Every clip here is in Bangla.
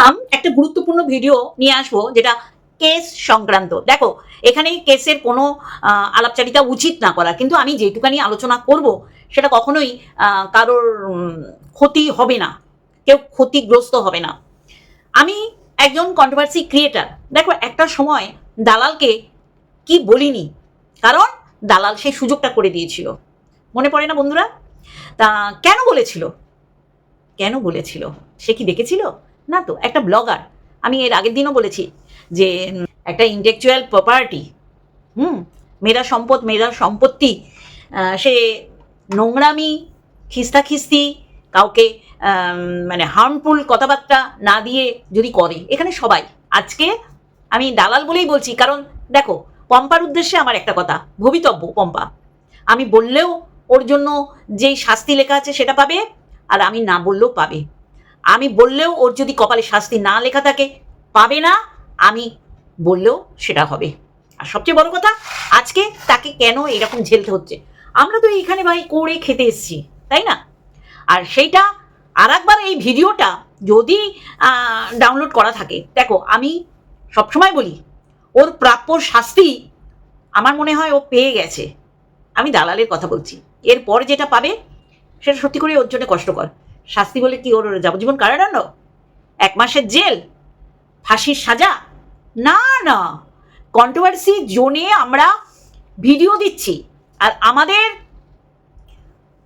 ভাবলাম একটা গুরুত্বপূর্ণ ভিডিও নিয়ে আসব, যেটা কেস সংক্রান্ত। দেখো, এখানে কেসের কোনো আলাপচারিতা উচিত না করা, কিন্তু আমি যেটুকানি আলোচনা করব, সেটা কখনোই কারোর ক্ষতি হবে না, কেউ ক্ষতিগ্রস্ত হবে না। আমি একজন কন্ট্রোভার্সি ক্রিয়েটার দেখো, একটা সময় দালালকে কি বলিনি? কারণ দালাল সেই সুযোগটা করে দিয়েছিল। মনে পড়ে না বন্ধুরা? তা কেন বলেছিল? কেন বলেছিল? সে কি দেখেছিল? না তো, একটা ব্লগার আমি এর আগের দিনও বলেছি যে একটা ইন্টেকচুয়াল প্রপার্টি হুম, মেয়েরা সম্পদ, মেয়েরা সম্পত্তি সে নোংরামি, খিস্তাখিস্তি, কাউকে মানে হার্মফুল কথাবার্তা না দিয়ে যদি করে, এখানে সবাই। আজকে আমি দালাল বলেই বলছি, কারণ দেখো, পম্পার উদ্দেশ্যে আমার একটা কথা, ভবিতব্য পম্পা। আমি বললেও ওর জন্য যেই শাস্তি লেখা আছে সেটা পাবে, আর আমি না বললেও পাবে। আমি বললেও ওর যদি কপালে শাস্তি না লেখা থাকে, পাবে না, আমি বললেও সেটা হবে। আর সবচেয়ে বড় কথা, আজকে তাকে কেন এরকম ঝেলতে হচ্ছে? আমরা তো এইখানে ভাই করে খেতে এসেছি, তাই না? আর সেইটা আর একবার এই ভিডিওটা যদি ডাউনলোড করা থাকে, দেখো আমি সবসময় বলি, ওর প্রাপ্য শাস্তি আমার মনে হয় ও পেয়ে গেছে। আমি দালালের কথা বলছি। এরপর যেটা পাবে, সেটা সত্যি করে ওর জন্য কষ্টকর। শাস্তি বলে কি ওর যাবজ্জীবন কারাদণ্ড? এক মাসের জেল? ফাঁসির সাজা? না না। কন্ট্রোভার্সি জোনে আমরা ভিডিও দিচ্ছি। আর আমাদের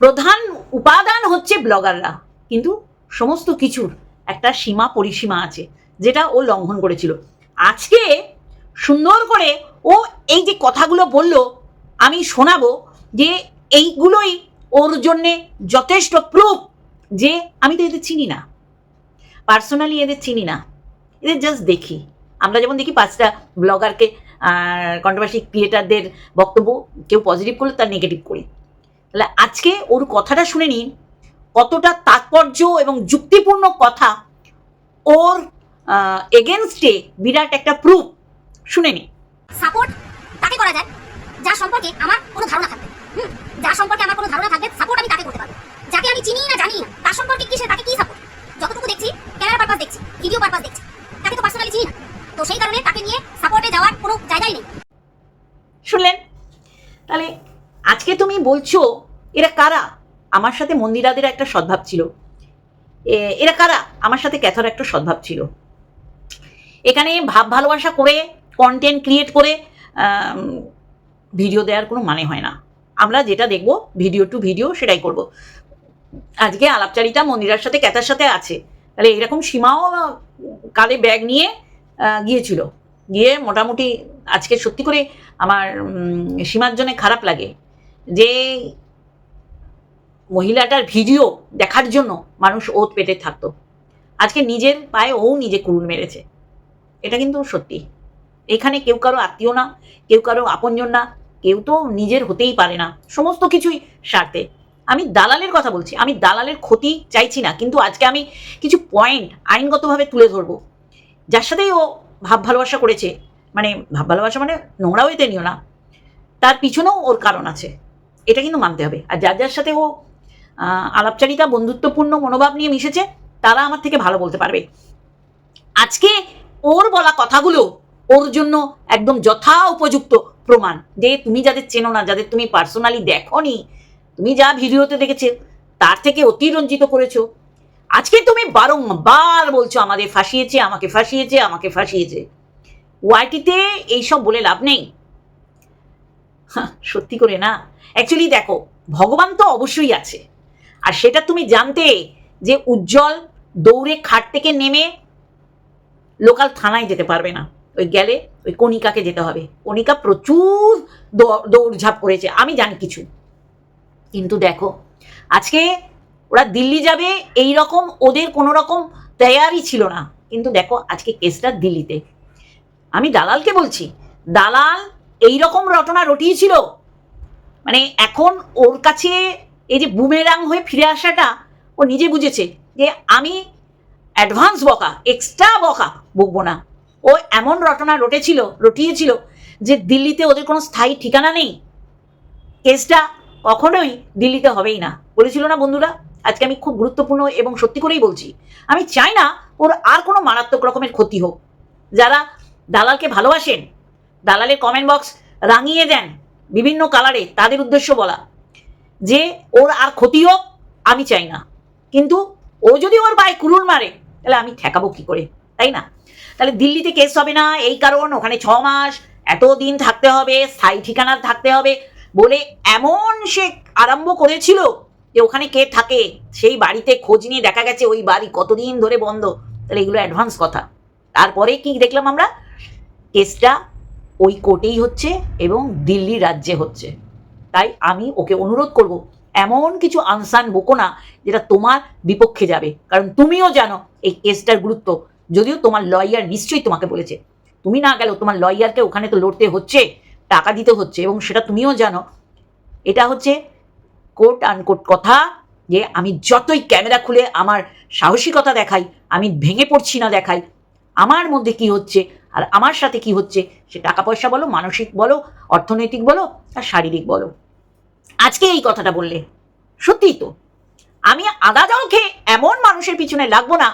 প্রধান উপাদান হচ্ছে ব্লগাররা কিন্তু সমস্ত কিছুর একটা সীমা পরিসীমা আছে, যেটা ও লঙ্ঘন করেছিল। আজকে সুন্দর করে ও এই যে কথাগুলো বলল, আমি শোনাবো যে এইগুলোই ওর জন্যে যথেষ্ট প্রুফ যে আমি তো এদের চিনি না। পার্সোনালি এদের চিনি না। এদের জাস্ট দেখি। আমরা যেমন দেখি পাঁচটা ব্লগারকে কন্ট্রোভার্সি ক্রিয়েটারদের বক্তব্য, কেউ পজিটিভ করলে তার নেগেটিভ করি। তাহলে আজকে ওর কথাটা শুনে নিন, কতটা তাৎপর্য এবং যুক্তিপূর্ণ কথা ওর এগেনস্টে বিরাট একটা প্রুফ শুনে নিন। সাপোর্ট তাকে করা যায়। যার সম্পর্কে আমার কোনো ধারণা থাকবে। যার সম্পর্কে আমার কোনো ধারণা থাকবে সাপোর্ট আমি তাকে করতে পারব। যাকে আমি চিনি না জানি তার সম্পর্কে কিসে তাকে কি সাপোর্ট যতটুকু দেখছি ক্যামেরা পারপাস দেখছি ভিডিও পারপাস দেখছি, তাকে তো পার্সোনালি চিনি না। তো সেই কারণে তাকে নিয়ে সাপোর্টে যাওয়ার কোনো জায়গাই নেই। শুনলেন? তাহলে আজকে তুমি বলছো, এরা কারা? আমার সাথে মন্দিরাদের একটা সদ্ভাব ছিল। এরা কারা? আমার সাথে ক্যাথর একটা সদ্ভাব ছিল। এখানে ভাব ভালোবাসা করে কন্টেন্ট ক্রিয়েট করে ভিডিও দেওয়ার কোনো মানে হয় না। আমরা যেটা দেখব ভিডিও টু ভিডিও সেটাই করব। আজকে আলাপচারিতা মন্দিরার সাথে ক্যাথার সাথে আছে। তাহলে এরকম সীমাও কালে ব্যাগ নিয়ে গিয়েছিল। গিয়ে মোটামুটি আজকে সত্যি করে আমার সীমার জন্য খারাপ লাগে যে মহিলাটার ভিডিও দেখার জন্য মানুষ ওত পেতে থাকতো। আজকে নিজের পায়ে ও নিজে কুরুল মেরেছে। এটা কিন্তু সত্যি। এখানে কেউ কারও আত্মীয় না, কেউ কারও আপনজন না, কেউ তো নিজের হতেই পারে না। সমস্ত কিছুই স্বার্থে। আমি দালালের কথা বলছি, আমি দালালের ক্ষতি চাইছি না, কিন্তু আজকে আমি কিছু পয়েন্ট আইনগতভাবে তুলে ধরবো। যার সাথেই ও ভাব ভালোবাসা করেছে মানে ভাব ভালোবাসা মানে নোংরা হইতে নিও না, তার পিছনেও ওর কারণ আছে, এটা কিন্তু মানতে হবে। আর যার যার সাথে ও আলাপচারিতা, বন্ধুত্বপূর্ণ মনোভাব নিয়ে মিশেছে, তারা আমার থেকে ভালো বলতে পারবে। আজকে ওর বলা কথাগুলো ওর জন্য একদম যথা উপযুক্ত প্রমাণ, যে তুমি যাদের চেনো না, যাদের তুমি পার্সোনালি দেখনি তুমি যা ভিডিওতে দেখেছে, তার থেকে অতিরঞ্জিত করেছ। আজকে তুমি বারংবার বলছো, আমাদের ফাঁসিয়েছে, আমাকে ফাঁসিয়েছে আমাকে ফাঁসিয়েছে। ওয়াইটিতে এইসব বলে লাভ নেই। সত্যি করে না। অ্যাকচুয়ালি দেখো, ভগবান তো অবশ্যই আছে। আর সেটা তুমি জানতে যে উজ্জ্বল দৌড়ে খাট থেকে নেমে লোকাল থানায় যেতে পারবে না। ওই গেলে ওই কণিকাকে যেতে হবে। কণিকা প্রচুর দৌড়ঝাঁপ করেছে। আমি জানি কিছু। কিন্তু দেখো, আজকে ওরা দিল্লি যাবে এই রকম ওদের কোনো রকম তৈয়ারি ছিল না। কিন্তু দেখো, আজকে কেসটা দিল্লিতে। আমি দালালকে বলছি, দালাল এই রকম রটনা রটিয়েছিল? মানে এখন ওর কাছে এই যে বুমেরাং হয়ে ফিরে আসাটা ও নিজে বুঝেছে যে আমি অ্যাডভান্স বকা এক্সট্রা বকা বকবো না। ও এমন রটনা রটেছিল, রটিয়েছিল যে দিল্লিতে ওদের কোনো স্থায়ী ঠিকানা নেই। কেসটা কখনোই দিল্লিতে হবেই না। বলেছিল না বন্ধুরা? আজকে আমি খুব গুরুত্বপূর্ণ এবং সত্যি করেই বলছি, আমি চাই না ওর আর কোনো মারাত্মক রকমের ক্ষতি হোক। যারা দালালকে ভালোবাসেন, দালালের কমেন্ট বক্স রাঙিয়ে দেন বিভিন্ন কালারে তাদের উদ্দেশ্য বলা। যে ওর আর ক্ষতি হোক, আমি চাই না। কিন্তু ও যদি ওর পায়ে কুরুল মারে, তাহলে আমি ঠেকাবো কি করে? তাই না? তাহলে দিল্লিতে কেস হবে না, এই কারণ, ওখানে ছ মাস এত দিন থাকতে হবে, স্থায়ী ঠিকানা থাকতে হবে। বলে এমন সে আরম্ভ করেছিল যে ওখানে কে থাকে? সেই বাড়িতে খোঁজ নিয়ে দেখা গেছে ওই বাড়ি কতদিন ধরে বন্ধ। তাহলে এগুলো অ্যাডভান্স কথা। তারপরে কি দেখলাম আমরা? কেসটা ওই কোর্টেই হচ্ছে এবং দিল্লি রাজ্যে হচ্ছে। তাই আমি ওকে অনুরোধ করব, এমন কিছু আনসান বকো না যেটা তোমার বিপক্ষে যাবে। কারণ তুমিও জানো এই কেসটার গুরুত্ব। যদিও তোমার লয়ার নিশ্চয়ই তোমাকে বলেছে। তুমি না গেলেও তোমার লয়ারকে ওখানে তো লড়তে হচ্ছে। টাকা দিতে হচ্ছে এবং সেটা তুমিও জানো, এটা হচ্ছে কোর্ট আনকোট কথা যে আমি যতই ক্যামেরা খুলে আমার সাহসিকতা দেখাই, আমি ভেঙে পড়ছি না দেখাই, আমার মধ্যে কি হচ্ছে আর আমার সাথে কি হচ্ছে, সে টাকা পয়সা বলো, মানসিক বলো, অর্থনৈতিক বলো, আর শারীরিক বলো। আজকে এই কথাটা বললে, সত্যিই তো। আমি আদা জল খেয়ে এমন মানুষের পিছনে লাগবো না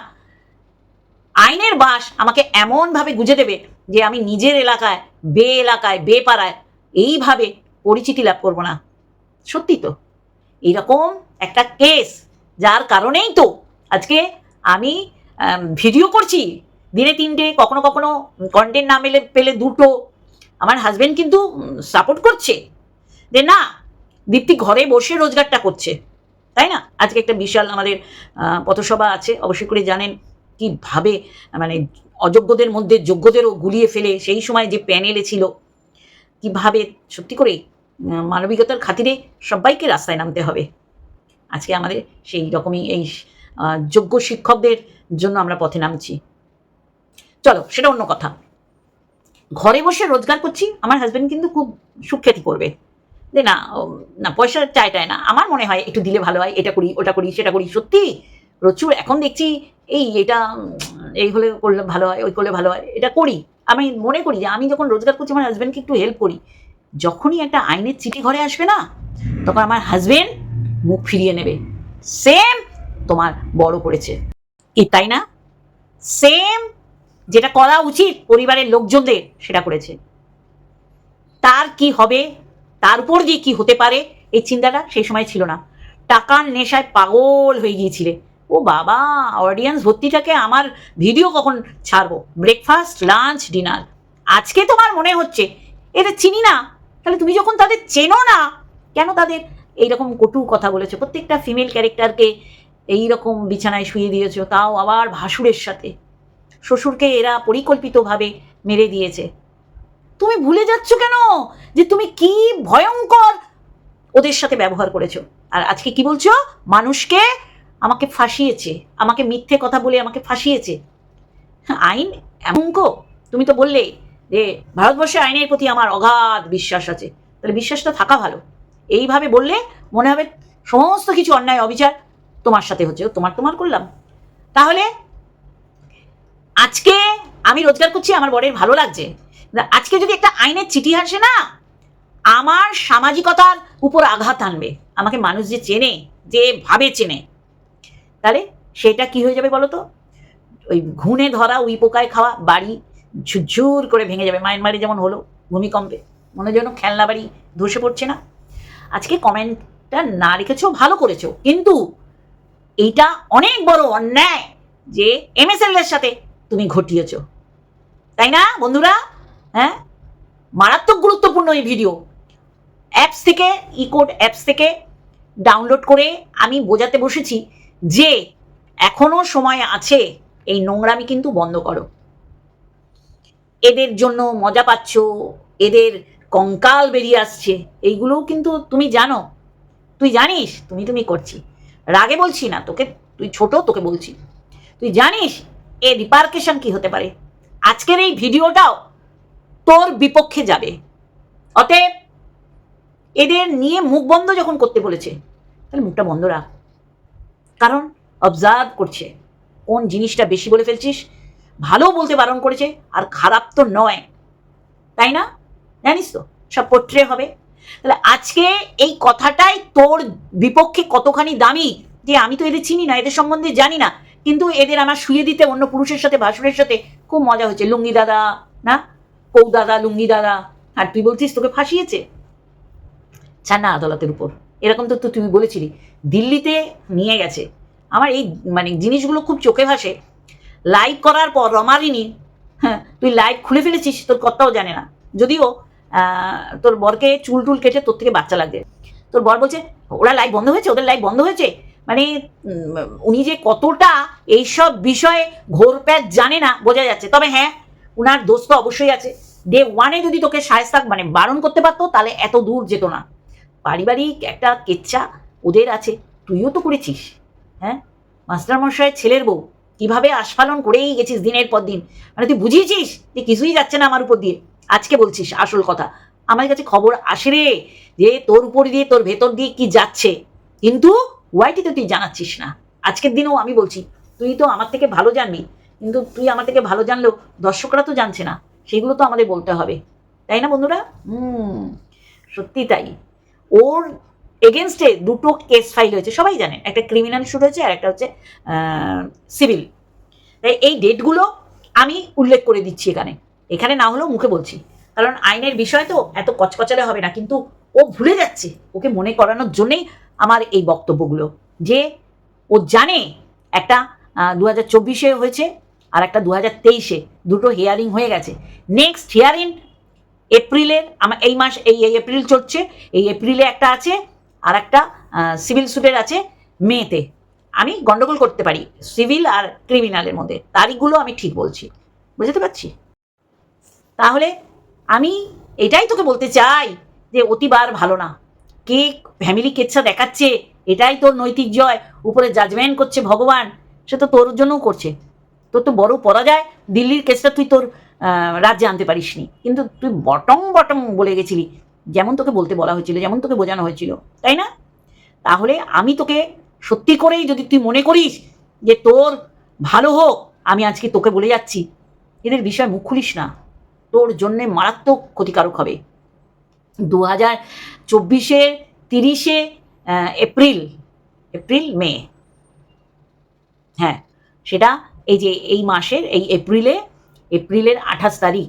আইনের বাস আমাকে এমনভাবে গুজে দেবে যে আমি নিজের এলাকায়, বে এলাকায়, বে পাড়ায় এইভাবে পরিচিতি লাভ করব না। সত্যি তো। এইরকম একটা কেস, যার কারণেই তো আজকে আমি ভিডিও করছি। দিনে তিনটে, কখনো কখনো কন্টেন্ট না মেলে, পেলে দুটো। আমার হাজবেন্ড কিন্তু সাপোর্ট করছে যে না, দীপ্তি ঘরে বসে রোজগারটা করছে। তাই না? আজকে একটা বিশাল আমাদের পথসভা আছে, অবশ্যই করে জানেন। কীভাবে মানে অযোগ্যদের মধ্যে যোগ্যদেরও গুলিয়ে ফেলে, সেই সময় যে প্যানেলে ছিল, কীভাবে, সত্যি করে মানবিকতার খাতিরে সবাইকে রাস্তায় নামতে হবে। আজকে আমাদের সেই রকমই এই যোগ্য শিক্ষকদের জন্য আমরা পথে নামছি। চলো, সেটা অন্য কথা। ঘরে বসে রোজগার করছি, আমার হাজবেন্ড কিন্তু খুব সুখ্যাতি করবে। যে না না, পয়সা চায় টায় না। আমার মনে হয়, একটু দিলে ভালো হয়, এটা করি, ওটা করি, সেটা করি, সত্যি? প্রচুর, এখন দেখছি এই এটা, এই হলে করলে ভালো হয়, ওই করলে ভালো হয়, এটা করি। আমি মনে করি যে আমি যখন রোজগার করছি, আমার হাজব্যান্ডকে একটু হেল্প করি। যখনই একটা আইনের চিঠি ঘরে আসবে না, তখন আমার হাজবেন্ড মুখ ফিরিয়ে নেবে। সেম তোমার বড় করেছে। কি তাই না? সেম যেটা করা উচিত পরিবারের লোকজনদের, সেটা করেছে। তার কি হবে, তার উপর দিয়ে কি হতে পারে, এই চিন্তাটা সেই সময় ছিল না। টাকার নেশায় পাগল হয়ে গিয়েছিলে ও বাবা অডিয়েন্স ভর্তিটাকে আমার ভিডিও কখন ছাড়বো? ব্রেকফাস্ট লাঞ্চ ডিনার আজকে তোমার মনে হচ্ছে, এটা চিনি না? তাহলে তুমি যখন তাদের চেনো না, কেন তাদের এইরকম কটু কথা বলেছ? প্রত্যেকটা ফিমেল ক্যারেক্টারকে এইরকম বিছানায় শুয়ে দিয়েছ, তাও আবার ভাসুরের সাথে। শ্বশুরকে এরা পরিকল্পিতভাবে মেরে দিয়েছে। তুমি ভুলে যাচ্ছ কেন? যে তুমি কি ভয়ঙ্কর ওদের সাথে ব্যবহার করেছ? আর আজকে কি বলছো? মানুষকে আমাকে ফাঁসিয়েছে, আমাকে মিথ্যে কথা বলে আমাকে ফাঁসিয়েছে। আইন এমন কো তুমি তো বললে যে ভারতবর্ষে আইনের প্রতি আমার অগাধ বিশ্বাস আছে। তাহলে বিশ্বাসটা থাকা ভালো। এইভাবে বললে মনে হবে সমস্ত কিছু অন্যায় অবিচার তোমার সাথে হচ্ছে। তোমার তোমার করলাম। তাহলে আজকে আমি রোজগার করছি, আমার বরের ভালো লাগছে। আজকে যদি একটা আইনের চিঠি আসে না, আমার সামাজিকতার উপর আঘাত আনবে। আমাকে মানুষ যে চেনে, যে ভাবে চেনে তাহলে সেটা কি হয়ে যাবে বলো তো ওই ঘুণে ধরা উই পোকায় খাওয়া, বাড়ি ঝুরঝুর করে ভেঙে যাবে। মায়ানমারে যেমন হলো, ভূমিকম্পে। মনে যেন খেলনা বাড়ি ধসে পড়ছে না। আজকে কমেন্টটা না রেখেছো ভালো করেছ। কিন্তু এইটা অনেক বড় অন্যায় যে এমএসএল এর সাথে তুমি ঘটিয়েছ। তাই না, বন্ধুরা? হ্যাঁ? মারাত্মক গুরুত্বপূর্ণ এই ভিডিও। অ্যাপস থেকে ইকোড অ্যাপস থেকে ডাউনলোড করে আমি বোঝাতে বসেছি যে এখনও সময় আছে, এই নোংরামি কিন্তু বন্ধ করো। এদের জন্য মজা পাচ্ছ, এদের কঙ্কাল বেরিয়ে আসছে, এইগুলোও কিন্তু তুমি জানো। তুই জানিস, তুমি তুমি করছি। রাগে বলছি না, তোকে, তুই ছোট, তোকে বলছি। তুই জানিস, এ রিপার্কেশন কি হতে পারে? আজকের এই ভিডিওটাও তোর বিপক্ষে যাবে। অতএব, এদের নিয়ে মুখ বন্ধ যখন করতে বলেছে, তাহলে মুখটা বন্ধ রাখ। কারণ অবজার্ভ করছে। কোন জিনিসটা বেশি বলে ফেলছিস? ভালো বলতে বারণ করেছে, আর খারাপ তো নয়। তাই না? জানিস তো, সব পোট্রে হবে। তাহলে আজকে এই কথাটাই তোর বিপক্ষে কতখানি দামি, যে আমি তো এদের চিনি না, এদের সম্বন্ধে জানি না, কিন্তু এদের আমার শুয়ে দিতে অন্য পুরুষের সাথে, ভাসুরের সাথে খুব মজা হচ্ছে লুঙ্গি দাদা, না? কৌ দাদা লুঙ্গি দাদা। আর তুই বলছিস তোকে ফাঁসিয়েছে? ছাড় না আদালতের উপর। এরকম তো তুমি বলেছিলি, দিল্লিতে নিয়ে গেছে। আমার এই মানে জিনিসগুলো খুব চোখে ভাসে। লাইভ করার পর রমারিনী হ্যাঁ তুই লাইভ খুলে ফেলেছিস, তোর কর্তাও জানে না। যদিও তোর বরকে চুল টুল কেটে তোর থেকে বাচ্চা লাগবে তোর বর বলছে, ওরা লাইভ বন্ধ হয়েছে, ওদের লাইভ বন্ধ হয়েছে? মানে উনি যে কতটা এইসব বিষয়ে ঘোর প্যাচ জানে না, বোঝা যাচ্ছে। তবে হ্যাঁ উনার দোষ তো অবশ্যই আছে। ডে ওয়ানে যদি তোকে সায়স্তা মানে বারণ করতে পারতো, তাহলে এত দূর যেত না। পারিবারিক একটা কেচ্চা ওদের আছে। তুইও তো করেছিস। হ্যাঁ? মাস্টারমশাইয়ের ছেলের বউ। কীভাবে আস্ফালন করেই গেছিস দিনের পর দিন? মানে তুই বুঝিয়েছিস যে কিছুই যাচ্ছে না আমার উপর দিয়ে? আজকে বলছিস আসল কথা। আমার কাছে খবর আসে রে যে তোর উপর দিয়ে, তোর ভেতর দিয়ে কি যাচ্ছে। কিন্তু ওয়াইটিতে তুই জানাচ্ছিস না। আজকের দিনেও আমি বলছি, তুই তো আমার থেকে ভালো জানবি। কিন্তু তুই আমার থেকে ভালো জানলেও দর্শকরা তো জানছে না। সেগুলো তো আমাদের বলতে হবে। তাই না বন্ধুরা? হুম, সত্যি তাই। ওর এগেনস্টে দুটো কেস ফাইল হয়েছে। সবাই জানে, একটা ক্রিমিনাল শুট হয়েছে আর একটা হচ্ছে সিভিল তাই এই ডেটগুলো আমি উল্লেখ করে দিচ্ছি এখানে। এখানে না হলেও মুখে বলছি। কারণ আইনের বিষয় তো এত কচকচালে হবে না, কিন্তু ও ভুলে যাচ্ছে। ওকে মনে করানোর জন্যেই আমার এই বক্তব্যগুলো। যে ও জানে একটা দু হাজার চব্বিশে হয়েছে আর একটা দু হাজার তেইশে। দুটো হিয়ারিং হয়ে গেছে। নেক্সট হিয়ারিং এপ্রিলের আমার এই মাস, এই এই এপ্রিল চলছে, এই এপ্রিলে একটা আছে আর একটা সিভিল স্যুটের আছে মেতে। আমি গন্ডগোল করতে পারি, সিভিল আর ক্রিমিনালের মধ্যে। তারিখগুলো আমি ঠিক বলছি। বুঝতে পারছি? তাহলে আমি এটাই তোকে বলতে চাই যে অতিবার ভালো না। কে ফ্যামিলি কেচ্ছা দেখাচ্ছে? এটাই তোর নৈতিক জয়। উপরে জাজমেন্ট করছে ভগবান। সে তো তোর জন্যও করছে। তোর তো বড় পরাজয়। দিল্লির কেসটা তুই তোর রাজ্যে আনতে পারিসনি। কিন্তু তুই বটম বটম বলে গেছিলি। যেমন তোকে বলতে বলা হয়েছিল, যেমন তোকে বোঝানো হয়েছিল, তাই না? তাহলে আমি তোকে সত্যি করেই যদি তুই মনে করিস যে তোর ভালো হোক, আমি আজকে তোকে বলে যাচ্ছি। এদের বিষয় মুখ খুলিস না। তোর জন্যে মারাত্মক ক্ষতিকারক হবে। দু হাজার চব্বিশে, তিরিশে এপ্রিল এপ্রিল, মে। হ্যাঁ সেটা এই যে এই মাসের, এই এপ্রিলে এপ্রিলের আঠাশ তারিখ।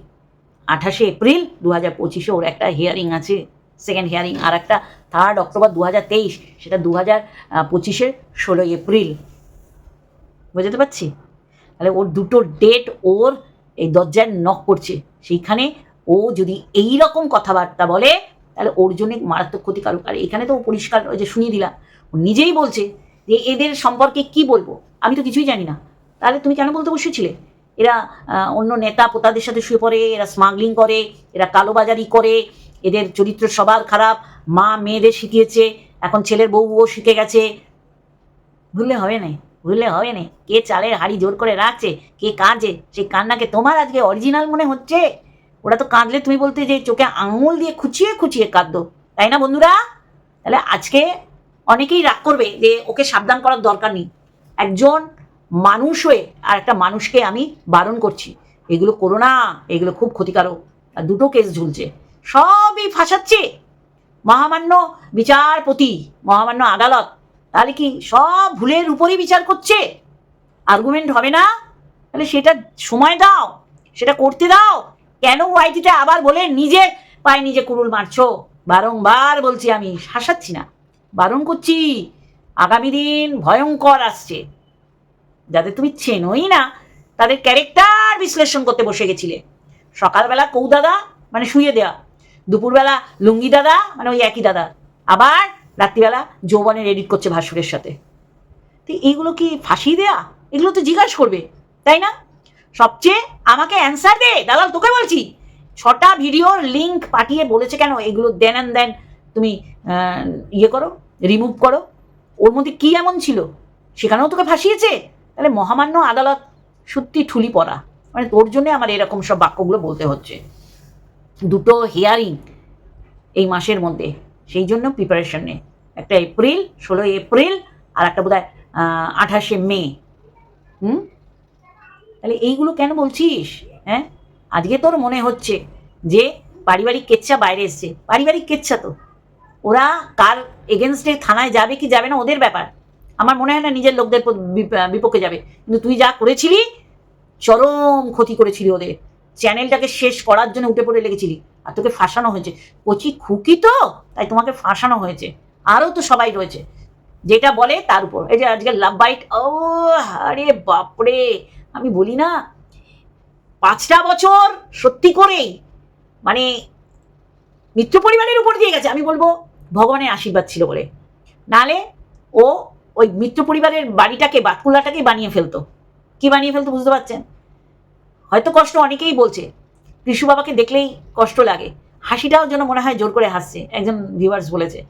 আঠাশে এপ্রিল দু হাজার পঁচিশে ওর একটা হিয়ারিং আছে সেকেন্ড হিয়ারিং আর একটা থার্ড অক্টোবর দু হাজার তেইশ, সেটা দু হাজার পঁচিশের ষোলোই এপ্রিল। বুঝতে পারছি? তাহলে ওর দুটো ডেট ওর এই দরজায় নক করছে। সেইখানে ও যদি এই রকম কথাবার্তা বলে, তাহলে ওর জন্য মারাত্মক ক্ষতিকারক। আর এখানে তো ও পরিষ্কার যে শুনিয়ে দিলাম। ও নিজেই বলছে যে, এদের সম্পর্কে কি বলব? আমি তো কিছুই জানি না। তাহলে তুমি কেন বলতে বসেছিলে? এরা অন্য নেতা পোতাদের সাথে শুয়ে পড়ে, এরা স্মাগলিং করে, এরা কালোবাজারি করে, এদের চরিত্র সবার খারাপ, মা মেয়েদের শিখিয়েছে, এখন ছেলের বউও শিখে গেছে। ভুললে হবে না, ভুললে হবে না। কে চালের হাড়ি জোর করে রাখছে, কে কাঁদছে, সেই কান্নাকে তোমার আজকে অরিজিনাল মনে হচ্ছে? ওরা তো কাঁদলে তুমি বলতে যে চোখে আঙুল দিয়ে খুঁচিয়ে খুঁচিয়ে কাঁদতো, তাই না বন্ধুরা? তাহলে আজকে অনেকেই রাগ করবে যে ওকে সাবধান করার দরকার নেই। একজন মানুষ হয়ে আর একটা মানুষকে আমি বারণ করছি। এগুলো করো না, এগুলো খুব ক্ষতিকারক। আর দুটো কেস ঝুলছে। সবই ফাঁসাচ্ছে। মহামান্য বিচারপতি, মহামান্য আদালত, তাহলে কি সব ভুলের উপরেই বিচার করছে? আর্গুমেন্ট হবে না? তাহলে সেটা সময় দাও, সেটা করতে দাও। কেন ওয়াইটিতে আবার বলে নিজে পায়ে নিজে কুড়ুল মারছো? বারংবার বলছি আমি, শাসাচ্ছি না। বারণ করছি। আগামী দিন ভয়ঙ্কর আসছে। যাদের তুমি চেনোই না তাদের ক্যারেক্টার বিশ্লেষণ করতে বসে গেছিলে। সকালবেলা কৌ দাদা? মানে শুয়ে দেওয়া দুপুরবেলা লুঙ্গি দাদা? মানে ওই একই দাদা। আবার রাত্রিবেলা যৌবনের এডিট করছে ভাসুরের সাথে। তো এইগুলো কি ফাঁসিয়ে দেয়া? এগুলো তো জিজ্ঞাসা করবে, তাই না? সবচেয়ে আমাকে অ্যান্সার দে, দালাল, তোকে বলছি। ছটা ভিডিওর লিংক পাঠিয়ে বলেছে কেন এগুলো দেন অ্যান্ড দেন তুমি ইয়ে করো রিমুভ করো। ওর মধ্যে কি এমন ছিল? সেখানেও তোকে ফাঁসিয়েছে? তাহলে মহামান্য আদালত সত্যি ঠুলি পড়া। মানে তোর জন্য আমার এরকম সব বাক্যগুলো বলতে হচ্ছে। দুটো হিয়ারিং এই মাসের মধ্যে। সেই জন্য প্রিপারেশন নে একটা এপ্রিল, ষোলোই এপ্রিল আর একটা বোধ হয় আঠাশে মে। হুম? তাহলে এইগুলো কেন বলছিস? হ্যাঁ? আজকে তোর মনে হচ্ছে যে পারিবারিক কেচ্ছা বাইরে এসছে। পারিবারিক কেচ্ছা তো। ওরা কার এগেনস্টে থানায় যাবে কি যাবে না ওদের ব্যাপার। আমার মনে হয় না নিজের লোকদের বিপক্ষে যাবে। কিন্তু তুই যা করেছিলি, চরম ক্ষতি করেছিলি ওদের। চ্যানেলটাকে শেষ করার জন্য উঠে পড়ে লেগেছিলি। আর তোকে ফাঁসানো হয়েছে। কচি খুকি তো? তাই তোমাকে ফাঁসানো হয়েছে। আরও তো সবাই রয়েছে। যেটা বলে তার উপর। এই যে আজকে লাভ বাইট, ও আরে বাপরে! আমি বলি না, পাঁচটা বছর সত্যি করেই মানে মিত্র পরিবারের উপর দিয়ে গেছে। আমি বলব, ভগবানের আশীর্বাদ ছিল বলে। নালে ও ওই মিত্র পরিবারের বাড়িটাকে বাতকুলাটাকে বানিয়ে ফেলতো। কি বানিয়ে ফেলতো বুঝতে পারছেন? হয়তো কষ্ট অনেকেই বলছে কৃষু বাবাকে দেখলেই কষ্ট লাগে। হাসিটাও যেন মনে হয় জোর করে হাসছে, একজন ভিউয়ার্স বলেছে।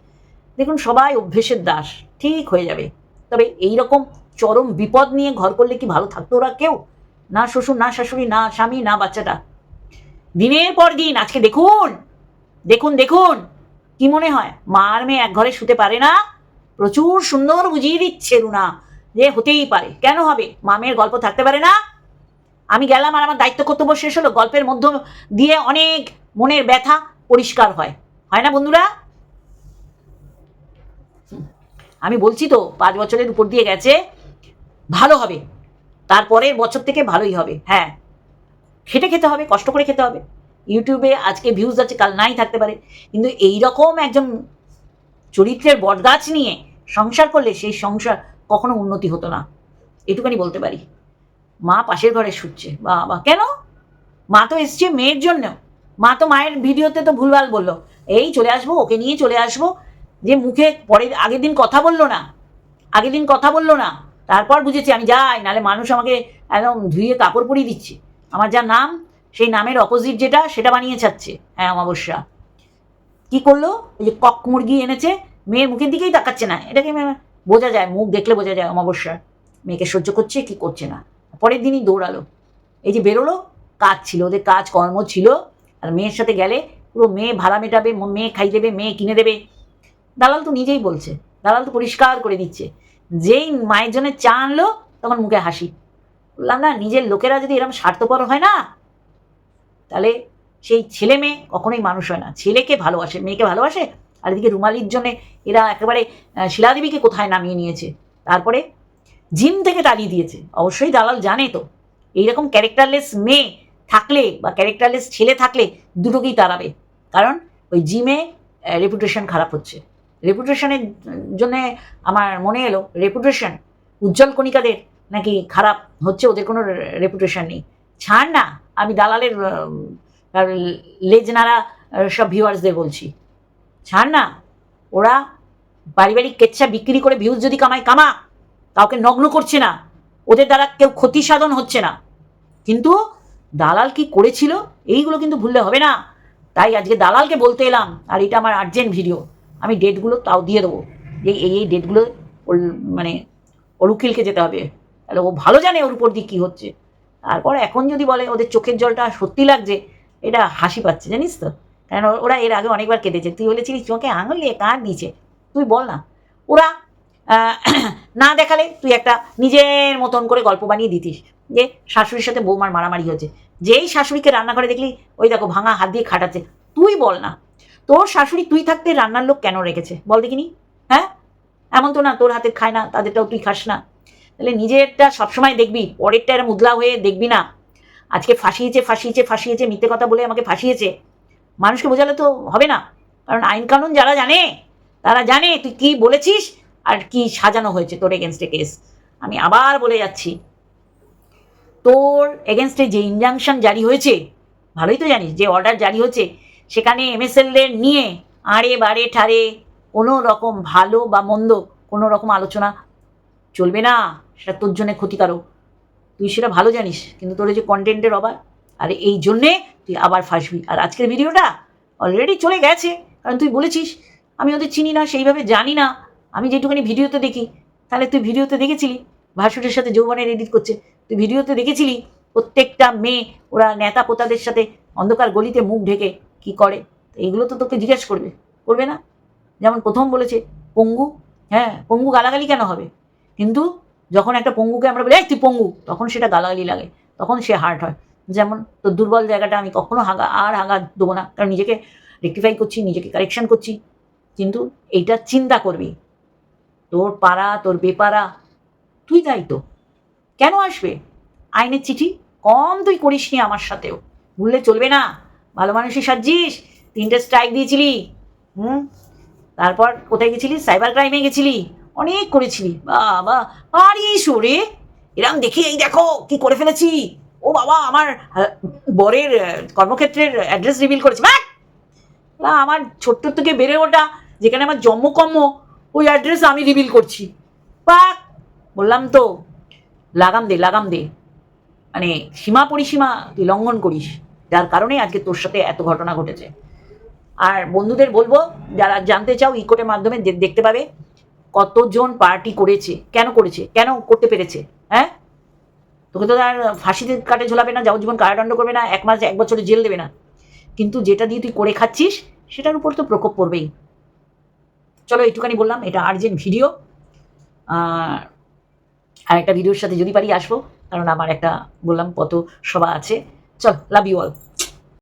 দেখুন, সবাই অভ্যেসের দাস, ঠিক হয়ে যাবে। তবে এই রকম চরম বিপদ নিয়ে ঘর করলে কি ভালো থাকতো ওরা কেউ? না শ্বশুর, না শাশুড়ি, না স্বামী, না বাচ্চাটা। দিনের পর দিন, আজকে দেখুন দেখুন দেখুন, কি মনে হয়? মা আর মেয়ে এক ঘরে শুতে পারে না? প্রচুর সুন্দর বুঝিয়ে দিচ্ছে রুনা, যে হতেই পারে। কেন হবে? মামের গল্প থাকতে পারে না? আমি গেলাম আর আমার দায়িত্ব কর্তব্য শেষ হলো। গল্পের মধ্য দিয়ে অনেক মনের ব্যথা পরিষ্কার হয়। হয় না বন্ধুরা? আমি বলছি তো, পাঁচ বছরের উপর দিয়ে গেছে। ভালো হবে। তারপরের বছর থেকে ভালোই হবে। হ্যাঁ। খেটে খেতে হবে, কষ্ট করে খেতে হবে। ইউটিউবে আজকে ভিউজ আছে, কাল নাই থাকতে পারে। কিন্তু এই রকম একজন চরিত্রের বটগাছ নিয়ে সংসার করলে সেই সংসার কখনো উন্নতি হতো না। এটুখানি বলতে পারি। মা পাশের ঘরে শুচ্ছে, বাবা। কেন? মা তো এসছে মেয়ের জন্য। মা তো মায়ের ভিডিওতে তো ভুলভাল বলল, এই চলে আসব, ওকে নিয়ে চলে আসব। যে মুখে পরের, আগের দিন কথা বলল না। আগের দিন কথা বলল না। তারপর বুঝেছি আমি যাই, নাহলে মানুষ আমাকে একদম ধুয়ে কাপড় পরিয়ে দিচ্ছে। আমার যা নাম, সেই নামের অপোজিট যেটা, সেটা বানিয়ে ছাড়ছে। হ্যাঁ অমাবস্যা। কি করল? ওই যে কক মুরগি এনেছে মেয়ের মুখের দিকেই তাকাচ্ছে না। এটাকে বোঝা যায়, মুখ দেখলে বোঝা যায় অমাবস্যার। মেয়েকে সহ্য করছে, কি করছে না। পরের দিনই দৌড়ালো। এই যে বেরোলো, কাজ ছিল, ওদের কাজ, কর্ম ছিল। আর মেয়ের সাথে গেলে পুরো মেয়ে ভাড়া মেটাবে মেয়ে খাই দেবে, মেয়ে কিনে দেবে। দালাল তো নিজেই বলছে। দালাল তো পরিষ্কার করে দিচ্ছে। যেই মায়ের জন্য চা আনলো, তখন মুখে হাসি। বললাম, না, নিজের লোকেরা যদি এরকম স্বার্থপর হয় না, তাহলে সেই ছেলে মেয়ে কখনোই মানুষ হয় না। ছেলেকে ভালোবাসে, মেয়েকে ভালোবাসে আর এদিকে রুমালির জন্য এরা একেবারে শিলাদেবীকে কোথায় নামিয়ে নিয়েছে? তারপরে জিম থেকে তাড়িয়ে দিয়েছে। অবশ্যই দালাল জানে তো। এইরকম ক্যারেক্টারলেস মেয়ে থাকলে বা ক্যারেক্টারলেস ছেলে থাকলে দুটোকেই তাড়াবে। কারণ ওই জিমে রেপুটেশন খারাপ হচ্ছে। রেপুটেশনের জন্য আমার মনে এলো রেপুটেশন উজ্জ্বল কণিকাদের নাকি খারাপ হচ্ছে ওদের কোনো রেপুটেশন নেই। ছাড় না আমি দালালের উম, আর লেজ নাড়া সব ভিউয়ার্সদের বলছি। ছাড় না। ওরা পারিবারিক কেচ্ছা বিক্রি করে ভিউজ যদি কামায়, কামা। কাউকে নগ্ন করছে না। ওদের দ্বারা কেউ ক্ষতি সাধন হচ্ছে না। কিন্তু দালাল কি করেছিল, এইগুলো কিন্তু ভুললে হবে না। তাই আজকে দালালকে বলতে এলাম, আর এটা আমার আর্জেন্ট ভিডিও আমি ডেটগুলো তাও দিয়ে দেবো। যে এই এই ডেটগুলো ওর মানে ওর উকিলকে যেতে হবে। তাহলে ও ভালো জানে ওর উপর দিয়ে কী হচ্ছে। তারপর এখন যদি বলে ওদের চোখের জলটা সত্যি লাগছে, এটা হাসি পাচ্ছে, জানিস তো? কারণ ওরা এর আগে অনেকবার কেঁদেছে। তুই বলেছিলিস চোখে আঙুল দিয়ে কার দিয়েছে। তুই বল না। ওরা না দেখালে তুই একটা নিজের মতন করে গল্প বানিয়ে দিতিস যে শাশুড়ির সাথে বৌমার মারামারি হয়েছে। যেই শাশুড়িকে রান্না রান্নাঘরে দেখলি, ওই দেখো ভাঙা হাত দিয়ে খাটাচ্ছে। তুই বল না, তোর শাশুড়ি তুই থাকতে রান্নার লোক কেন রেখেছে? বল দেখিনি? হ্যাঁ? এমন তো না, তোর হাতে খায় না, তাদেরটাও তুই খাস না। তাহলে নিজেরটা সবসময় দেখবি, পরেরটা এরম উদলা হয়ে দেখবি না। আজকে ফাঁসিয়েছে ফাঁসিয়েছে ফাঁসিয়েছে, মিথ্যে কথা বলে আমাকে ফাঁসিয়েছে। মানুষকে বোঝালে তো হবে না। কারণ আইন কানুন যারা জানে, তারা জানে তুই কি বলেছিস আর কি সাজানো হয়েছে তোর এগেনস্টে কেস আমি আবার বলে যাচ্ছি, তোর এগেনস্টে যে ইনজাংশন জারি হয়েছে, ভালোই তো জানিস যে অর্ডার জারি হয়েছে, সেখানে এমএসএলদের নিয়ে আড়ে বাড়ে ঠারে কোনো রকম ভালো বা মন্দ কোনো রকম আলোচনা চলবে না, সেটা তোর জন্য ক্ষতিকারক। তুই সেটা ভালো জানিস, কিন্তু তোর যে কন্টেন্টের অভাব আর এই জন্যে তুই আবার ফাঁসবি। আর আজকের ভিডিওটা অলরেডি চলে গেছে, কারণ তুই বলেছিস, আমি ওদের চিনি না, সেইভাবে জানি না। আমি যেটুখানি ভিডিওতে দেখি, তাহলে তুই ভিডিওতে দেখেছিলি, ভাসুরের সাথে যৌবনের এডিট করছে, তুই ভিডিওতে দেখেছিলি, প্রত্যেকটা মেয়ে, ওরা নেতা পোতাদের সাথে অন্ধকার গলিতে মুখ ঢেকে কি করে? এইগুলো তো তোকে জিজ্ঞেস করবে করবে না? যেমন প্রথম বলেছে, পঙ্গু হ্যাঁ পঙ্গু গালাগালি কেন হবে? কিন্তু যখন একটা পঙ্গুকে আমরা বলি তুই পঙ্গু, তখন সেটা গালাগালি লাগে, তখন সে হার্ট হয়। যেমন তোর দুর্বল জায়গাটা আমি কখনো হাগা, আর হাগা দেবো না। কারণ নিজেকে রেক্টিফাই করছি, নিজেকে কারেকশন করছি। কিন্তু এইটা চিন্তা করবি। তোর পাড়া, তোর বেপাড়া, তুই তাই তো কেন আসবে? আইনের চিঠি কম তুই করিস নি আমার সাথেও। ভুললে চলবে না। ভালো মানুষই সাজিস তিনটে স্ট্রাইক দিয়েছিলি। হুম? তারপর কোথায় গেছিলি? সাইবার ক্রাইমে গেছিলি। অনেক করেছিলি। বাবা পারিস ওরে এরম দেখি এই দেখো, কি করে ফেলেছি? ও বাবা আমার বরের কর্মক্ষেত্রের অ্যাড্রেস রিভিল করেছে! না, আমার ছোট্ট থেকে বেড়ে ওঠা যেখানে আমার জন্মকর্ম ওই অ্যাড্রেস আমি রিভিল করছি। পাক বললাম তো লাগাম দে লাগাম দে। মানে সীমা পরিসীমা তুই লঙ্ঘন করিস। যার কারণে আজকে তোর সাথে এত ঘটনা ঘটেছে। আর বন্ধুদের বলব যারা জানতে চাও ইকোটের মাধ্যমে দেখতে পাবে কতজন পার্টি করেছে। কেন করেছে? কেন করতে পেরেছে? হ্যাঁ? তোকে তো আর ফাঁসিতে কাটে ঝোলাবে না যাবজ্জীবন কারাদণ্ড করবে না, এক মাস, এক বছরে জেল দেবে না। কিন্তু যেটা দিয়ে তুই করে খাচ্ছিস, সেটার উপর তো প্রকোপ পড়বেই। চলো একটুখানি বললাম, এটা আর্জেন্ট ভিডিও। আর একটা ভিডিওর সাথে যদি পারি আসব, কারণ আমার একটা, বললাম কত সভা আছে। চল লাভ ইউ অল